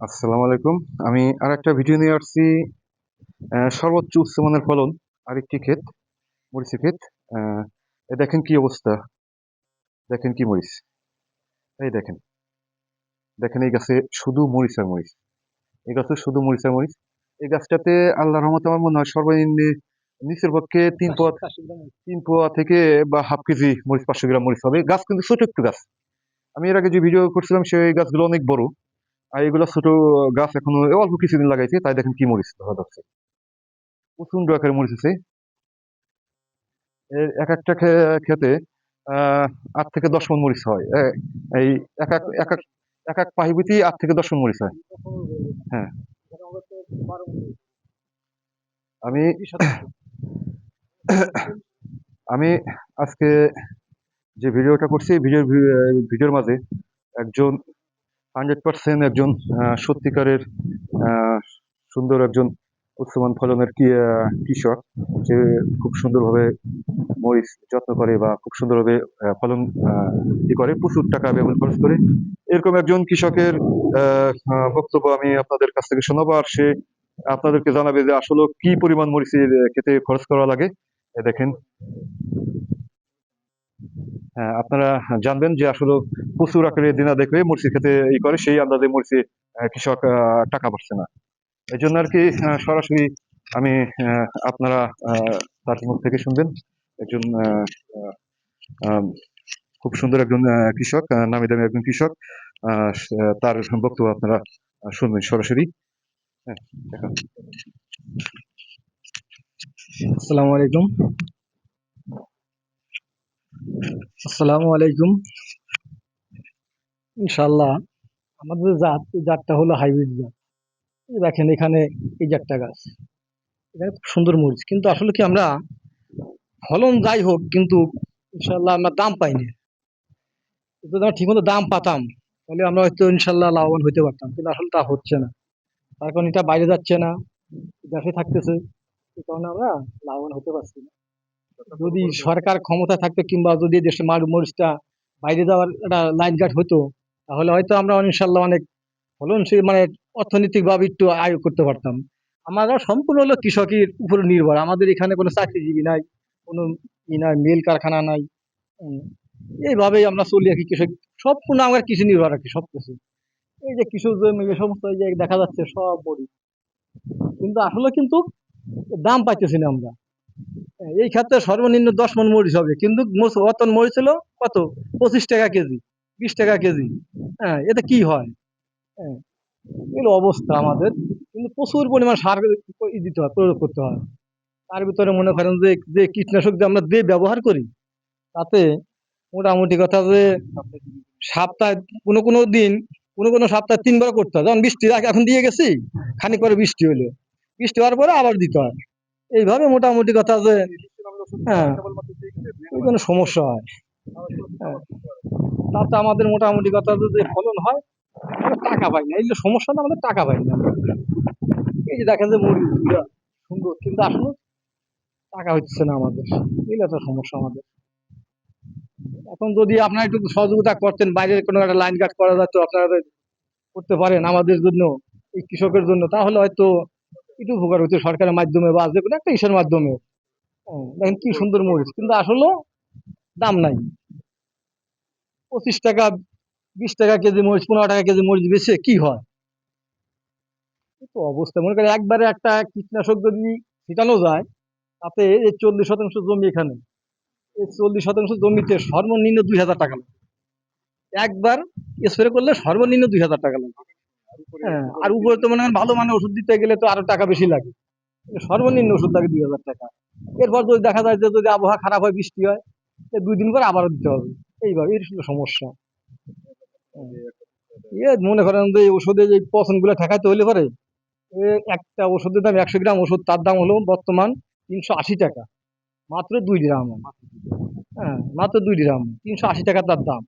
আসসালামু আলাইকুম। আমি আর একটা ভিডিও নিয়ে আসছি সর্বোচ্চ উচ্চমানের ফলন, আরেকটি ক্ষেত, মরিচের ক্ষেত। দেখেন কি অবস্থা। দেখেন কি মরিচ। এই দেখেন। দেখেন এই গাছে শুধু মরিচ আর মরিচ। এই গাছে শুধু মরিচ আর মরিচ। এই গাছটাতে আল্লাহ রহমতে আমার মনে হয় সর্বনিম্ন নিচের পক্ষে তিন পোয়া তিন পোয়া থেকে বা হাফ কেজি মরিচ, পাঁচশো গ্রাম মরিচ হবে। গাছ কিন্তু ছোট একটু গাছ। আমি এর আগে যে ভিডিও করছিলাম, সেই গাছগুলো অনেক বড়। আর এগুলো ছোট গাছ এখনও অল্প কিছুদিন লাগাইছে, তাই দেখেন কি মরিচ ধরা যাচ্ছে। প্রচণ্ড আকারে মরিচ আছে। এক একটা খেতে আট থেকে দশ মন মরিচ হয়। এই এক এক এক এক এক এক পাহিবিতি আট থেকে দশ মন মরিচ হয়। হ্যাঁ। আমি আমি আজকে যে ভিডিওটা করছি, ভিডিওর ভিডিওর মাঝে একজন হান্ড্রেড পার্সেন্ট একজন সত্যিকারের সুন্দর একজন উচ্চমান ফলনের কৃষক, যে খুব সুন্দরভাবে মরিচ যত্ন করে বা খুব সুন্দরভাবে ফলন ই করে, প্রচুর টাকা ব্যবহার খরচ করে। এরকম একজন কৃষকের বক্তব্য আমি আপনাদের কাছ থেকে শোনাবো আর সে আপনাদেরকে জানাবে যে আসলে কি পরিমাণ মরিচের খেতে খরচ করা লাগে। দেখেন। আপনারা জানবেন যে আসলে প্রচুর আকারে দিনা দেখে মরিচের খেতে ই করে, সেই আন্দাজে মরিচে কৃষক টাকা পাচ্ছে না। এই জন্য আর কি সরাসরি আমি আপনারা তার মুখ থেকে শুনবেন। একজন খুব সুন্দর একজন কৃষক নামি দামি একজন কৃষক তার বক্তব্য আপনারা শুনবেন সরাসরি। হ্যাঁ। আসসালামু আলাইকুম। আসসালামু আলাইকুম। ইনশাল্লাহ আমাদের জাত জাতটা হলো হাইব্রিড জাত। দেখেন এখানে এই জাতটা গাছ। এখানে খুব সুন্দর মরিচ। কিন্তু আসলে কি আমরা ফলন যাই হোক, কিন্তু ইনশাল্লাহ আমরা দাম পাইনি যদি আমরা ঠিকমতো দাম পাতাম, তাহলে আমরা হয়তো ইনশাল্লাহ লাভবান হতে পারতাম। কিন্তু আসলে তা হচ্ছে না। তার কারণ এটা বাইরে যাচ্ছে না দেশে থাকতেছে। এই কারণে আমরা লাভবান হতে পারছি না। যদি সরকার ক্ষমতা থাকতো কিংবা যদি দেশের মার মরিচটা বাইরে যাওয়ার একটা লাইন গার্ড হতো, তাহলে হয়তো আমরা ইনশাল্লাহ অনেক ফলনশীল মানে অর্থনৈতিকভাবে একটু আয় করতে পারতাম। আমরা সম্পূর্ণ হলো কৃষকের উপর নির্ভর। আমাদের এখানে কোনো চাকরিজীবী নাই, কোনো ই নাই, মিল কারখানা নাই। এইভাবেই আমরা চলি আর কি কৃষক। সম্পূর্ণ আমরা কৃষি নির্ভর আর কি, সব কিছু। এই যে কৃষক জমি সমস্ত যে দেখা যাচ্ছে সব বড়ি। কিন্তু আসলে কিন্তু দাম পাইতেছি না আমরা। এই ক্ষেত্রে সর্বনিম্ন দশ মন মরিচ হবে। কিন্তু অতন মরিচ হলো কত? পঁচিশ টাকা কেজি, বিশ টাকা কেজি। হ্যাঁ এতে কি হয়? হ্যাঁ এগুলো অবস্থা আমাদের। কিন্তু প্রচুর পরিমাণ সার দিতে হয়, প্রয়োগ করতে হয়। তার ভিতরে মনে করেন যে যে কীটনাশক যে আমরা দিয়ে ব্যবহার করি, তাতে মোটামুটি কথা যে সপ্তাহে কোনো কোনো দিন, কোনো কোনো সপ্তাহে তিনবার করতে হয়। যেমন বৃষ্টি এখন দিয়ে গেছি, খানিক পরে বৃষ্টি হলো বৃষ্টি হওয়ার পরে আবার দিতে হয়। এইভাবে মোটামুটি কথা যে হ্যাঁ সমস্যা হয়। হ্যাঁ। তাতে আমাদের মোটামুটি কথা যে ফলন হয় টাকা পাই না। এই যে সমস্যাটা আমাদের টাকা পাই না। এই যে দেখেন যে মুরগি সুন্দর। কিন্তু আসলে টাকা হচ্ছে না আমাদের। এই একটা সমস্যা আমাদের। এখন যদি আপনারা একটু সহযোগিতা করতেন বাইরের কোনো একটা লাইন কাট করা যেত আপনারা করতে পারেন আমাদের জন্য এই কৃষকের জন্য তাহলে হয়তো একটু উপকার হতো সরকারের মাধ্যমে বা যে কোনো একটা ইসের মাধ্যমে। দেখেন কি সুন্দর মরিচ, কিন্তু আসলে দাম নাই। পঁচিশ টাকা, বিশ টাকা কেজি মরিচ, পনেরো টাকা কেজি মরিচ বেচে কি হয়? তো অবস্থা। মনে করেন একবারে একটা কীটনাশক যদি ছিটানো যায়, তাতে এই চল্লিশ শতাংশ জমি এখানে। এই চল্লিশ শতাংশ জমিতে সর্বনিম্ন দুই হাজার টাকা লাগে। একবার স্প্রে করলে সর্বনিম্ন দুই হাজার টাকা লাগে। আর উপরে তো মনে হয় ভালো মানে ওষুধ দিতে গেলে তো আরও টাকা বেশি লাগে। সর্বনিম্ন ওষুধ লাগে দুই হাজার টাকা। এরপর যদি দেখা যায় যে যদি আবহাওয়া খারাপ হয় বৃষ্টি হয় দুই দিন পর আবারও দিতে হবে। এইভাবে এর হলো সমস্যা। এ মনে করেন যে ওষুধে যে পছন্দগুলো ঠেকাতে হলে পরে একটা ওষুধের দাম একশো গ্রাম ওষুধ তার দাম হলো বর্তমান তিনশো আশি টাকা। মাত্র দুই গ্রাম। হ্যাঁ মাত্র দুই গ্রাম। তিনশো আশি টাকা তার দাম।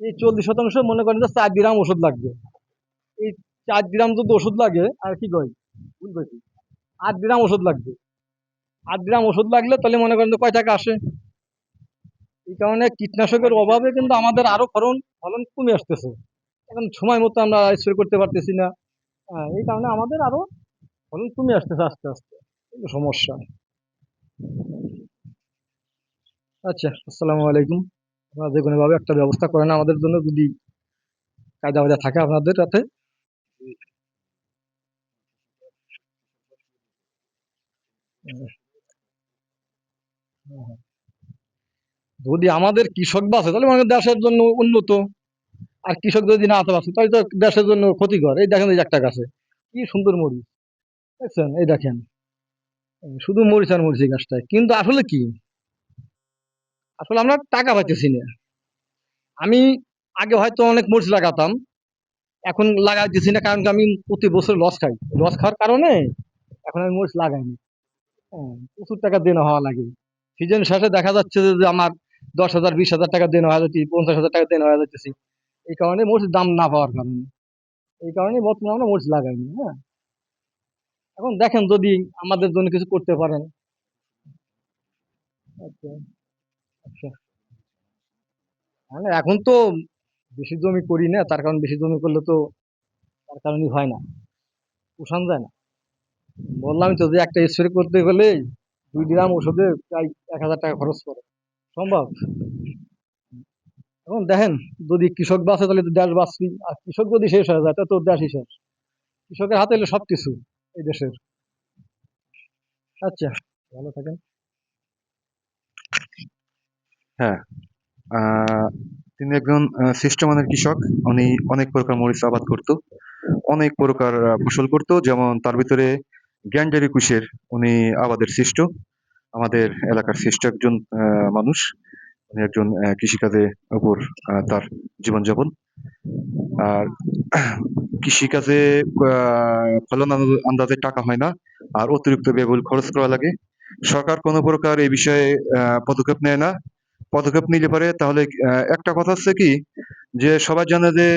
এই চল্লিশ শতাংশ মনে করেন যে চার গ্রাম ওষুধ লাগবে। এই চার গ্রাম যদি ওষুধ লাগে আর কি কয়? ভুল আট গ্রাম ওষুধ লাগবে। আট গ্রাম ওষুধ লাগলে তাহলে মনে করেন কয় টাকা আসে? এই কারণে কীটনাশকের অভাবে কিন্তু আমাদের আরও ফলন ফলন কমে আসতেছে। এখন সময় মতো আমরা স্প্রে করতে পারতেছি না। হ্যাঁ, এই কারণে আমাদের আরও ফলন কমে আসতেছে আস্তে আস্তে। সমস্যা আচ্ছা আসসালামু আলাইকুম। আপনারা যে কোনোভাবে একটা ব্যবস্থা করেন আমাদের জন্য যদি কায়দা বাজা থাকে আপনাদের সাথে যদি আমাদের কৃষক বাঁচে, তাহলে মানে দেশের জন্য উন্নত। আর কৃষক যদি না বাঁচে, তাহলে তো দেশের জন্য ক্ষতিকর। এই দেখেন এই একটা গাছে। কি সুন্দর মরিচ। দেখছেন? এই দেখেন। শুধু মরিচ আর মরিচ এই গাছটায়। কিন্তু আসলে কি? আসলে আমরা টাকা পাইতেছি না। আমি আগে হয়তো অনেক মরিচ লাগাতাম। এখন লাগাইতেছি না, কারণ আমি প্রতি বছর লস খাই। লস খাওয়ার কারণে এখন আমি মরিচ লাগাইনি। প্রচুর টাকা দেনা হওয়া লাগে। সিজন শেষে দেখা যাচ্ছে যে আমার দশ হাজার, বিশ হাজার টাকা দেনা হয়ে যাচ্ছে, পঞ্চাশ হাজার টাকা দেনা হয়ে যাচ্ছে এই কারণে মরিচ দাম না পাওয়ার কারণে। এই কারণে বর্তমানে আমরা মরিচ লাগাইনি হ্যাঁ। এখন দেখেন যদি আমাদের জন্য কিছু করতে পারেন। আচ্ছা আচ্ছা। মানে এখন তো বেশি জমি করি না, তার কারণ বেশি জমি করলে তো তার কারণে হয় না। পোষান যায় না। বললামই তো যে একটা স্প্রে করতে গেলে দুই গ্রাম ওষুধে প্রায় এক হাজার টাকা খরচ করে। সম্ভব? এখন দেখেন যদি কৃষক বাঁচে তাহলে তো দেশ বাঁচবি আর কৃষক যদি শেষ হয়ে যায় তো দেশই শেষ। কৃষকের হাতে এলে সবকিছু এই দেশের। আচ্ছা ভালো থাকেন। আহ, তিনি একজন আহ, সৃষ্টমানের কৃষক। উনি অনেক প্রকার মরিচ আবাদ করত অনেক প্রকার ফসল করত। যেমন তার ভিতরে গ্যান্ডারি কুশের উনি আবাদের সৃষ্ট। আমাদের এলাকার সৃষ্ট একজন মানুষ। উনি একজন আহ, কৃষিকাজে উপর তার জীবনযাপন। আর কৃষিকাজে ফলন আন্দাজে টাকা হয় না। আর অতিরিক্ত ব্যয়বহুল খরচ করা লাগে। সরকার কোনো প্রকার এই বিষয়ে পদক্ষেপ নেয় না। পদক্ষেপ নিলে পারে তাহলে একটা কথা হচ্ছে কি যে সবাই জানে যে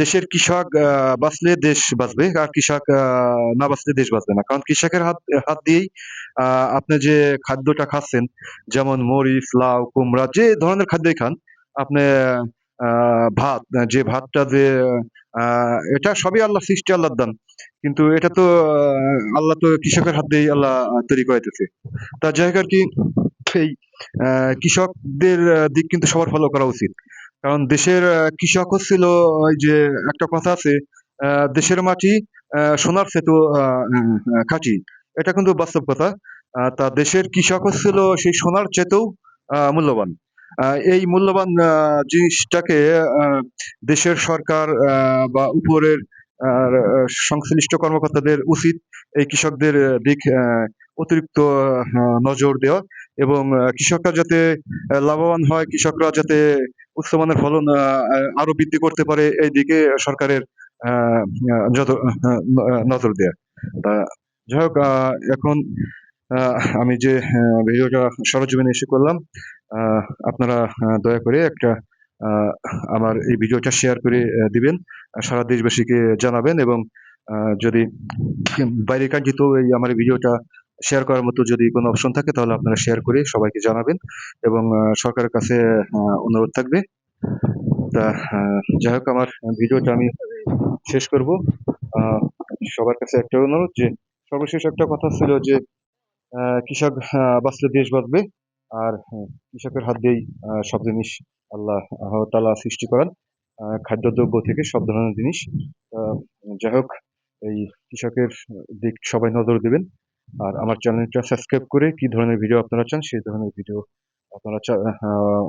দেশের কৃষক বাঁচলে দেশ বাঁচবে আর কৃষক না বাঁচলে দেশ বাঁচবে না। কারণ কৃষকের হাত হাত দিয়েই আপনি যে খাদ্যটা খাচ্ছেন যেমন মরিচ লাউ কুমড়া যে ধরনের খাদ্যই খান আপনি ভাত যে ভাতটা যে এটা সবই আল্লাহ সৃষ্টি আল্লাহর দান। কিন্তু এটা তো আল্লাহ তো কৃষকের হাত দিয়েই আল্লাহ তৈরি করাইতেছে। তা যাই হোক আর কি আহ, কৃষকদের দিক কিন্তু সবার ফলো করা উচিত। কারণ দেশের কৃষক হচ্ছিল ওই যে একটা কথা আছে দেশের মাটি সোনার সেতু খাঁটি এটা কিন্তু বাস্তব কথা। তা দেশের কৃষক হচ্ছিল সেই সোনার চেতেও মূল্যবান। এই মূল্যবান জিনিসটাকে দেশের সরকার বা উপরের সংশ্লিষ্ট কর্মকর্তাদের উচিত এই কৃষকদের দিক অতিরিক্ত নজর দেওয়া এবং কৃষকরা যাতে লাভবান হয়, কৃষকরা যাতে উচ্চমানের ফলন আরও বৃদ্ধি করতে পারে এই দিকে সরকারের যত- নজর দেয়া। তা যাই হোক এখন আমি যে ভিডিওটা সরজমিনে এসে করলাম আপনারা দয়া করে একটা আমার এই ভিডিওটা শেয়ার করে দিবেন সারা দেশবাসীকে জানাবেন এবং যদি বাইরে কার্যত এই আমার ভিডিওটা শেয়ার করার মতো যদি কোনো অপশন থাকে, তাহলে আপনারা শেয়ার করে সবাইকে জানাবেন এবং সরকারের কাছে অনুরোধ থাকবে। তা যাই হোক, আমার ভিডিওটা আমি শেষ করব। সবার কাছে একটা অনুরোধ যে, সর্বশেষ একটা কথা ছিল যে কৃষক বাঁচলে দেশ বাঁচবে। আর কৃষকের হাত দিয়েই সব জিনিস আল্লাহ তালা সৃষ্টি করেন। খাদ্যদ্রব্য থেকে সব ধরনের জিনিস। যাই হোক, এই কৃষকের দিক সবাই নজর দেবেন। আর আমার চ্যানেলটা সাবস্ক্রাইব করে কি ধরনের ভিডিও আপনারা চান, সেই ধরনের ভিডিও আপনারা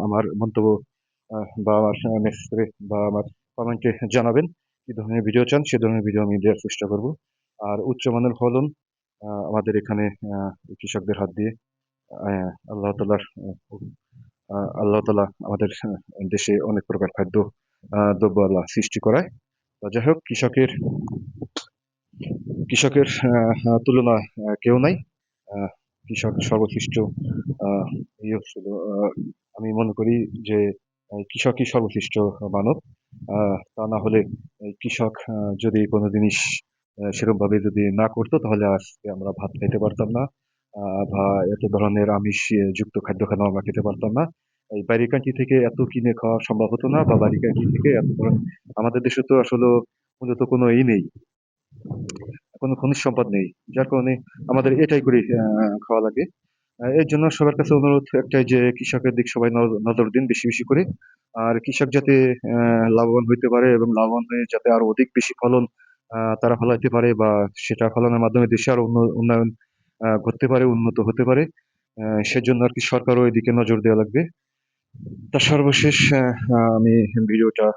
আমার মন্তব্য বা আমার মেসেজ করে বা আমার কমেন্টে জানাবেন কি ধরনের ভিডিও চান, সে ধরনের ভিডিও আমি দেওয়ার চেষ্টা করব। আর উচ্চমানের ফলন আমাদের এখানে কৃষকদের হাত দিয়ে আল্লাহ তালার আল্লাহ তালা আমাদের দেশে অনেক প্রকার খাদ্য দ্রব্য আল্লাহ সৃষ্টি করায়। তা যাই হোক, কৃষকের কৃষকের তুলনা কেউ নাই। কৃষক সর্বশ্রেষ্ঠ এই আমি মনে করি যে কৃষকই সর্বশ্রেষ্ঠ মানব। তা না হলে কৃষক যদি কোনো জিনিস সেরকম ভাবে যদি না করতো, তাহলে আজকে আমরা ভাত খাইতে পারতাম না। বা এত ধরনের আমিষ যুক্ত খাদ্য খানা আমরা খেতে পারতাম না। এই বাইরের থেকে এত কিনে খাওয়া সম্ভব হতো না, বা কান্ট্রি থেকে এত ধরনের, আমাদের দেশে তো আসলে মূলত কোনো ই নেই। কোনো খনিজ সম্পদ নেই, যার কারণে আমাদের এটাই করে খাওয়া লাগে। এর জন্য সবার কাছে অনুরোধ একটাই যে কৃষকের দিক সবাই নজর দিন বেশি বেশি করে। আর কৃষক যাতে লাভবান হইতে পারে এবং লাভবান হয়ে যাতে আরও অধিক বেশি ফলন তারা ফলাইতে পারে বা সেটা ফলনের মাধ্যমে দেশে আরও উন্ন- উন্নয়ন ঘটতে পারে, উন্নত হতে পারে সেজন্য আর কি সরকারও এদিকে নজর দেওয়া লাগবে। তা সর্বশেষ আমি ভিডিওটা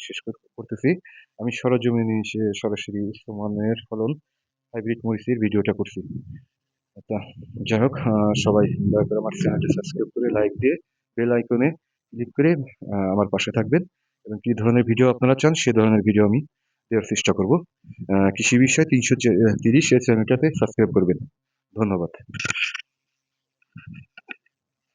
শেষ কর- করতেছি। আমি সরজমিনে সরাসরি উচ্চমানের ফলন হাইব্রিড মরিচের ভিডিওটা করছি। তা যাই হোক সবাই দয়া করে আমার চ্যানেলটি সাবস্ক্রাইব করে লাইক দিয়ে বেল আইকনে ক্লিক করে আমার পাশে থাকবেন এবং কি ধরনের ভিডিও আপনারা চান সে ধরনের ভিডিও আমি দেওয়ার চেষ্টা করব। কৃষি বিষয়ে তিনশো তিরিশ এই চ্যানেলটাতে সাবস্ক্রাইব করবেন। ধন্যবাদ।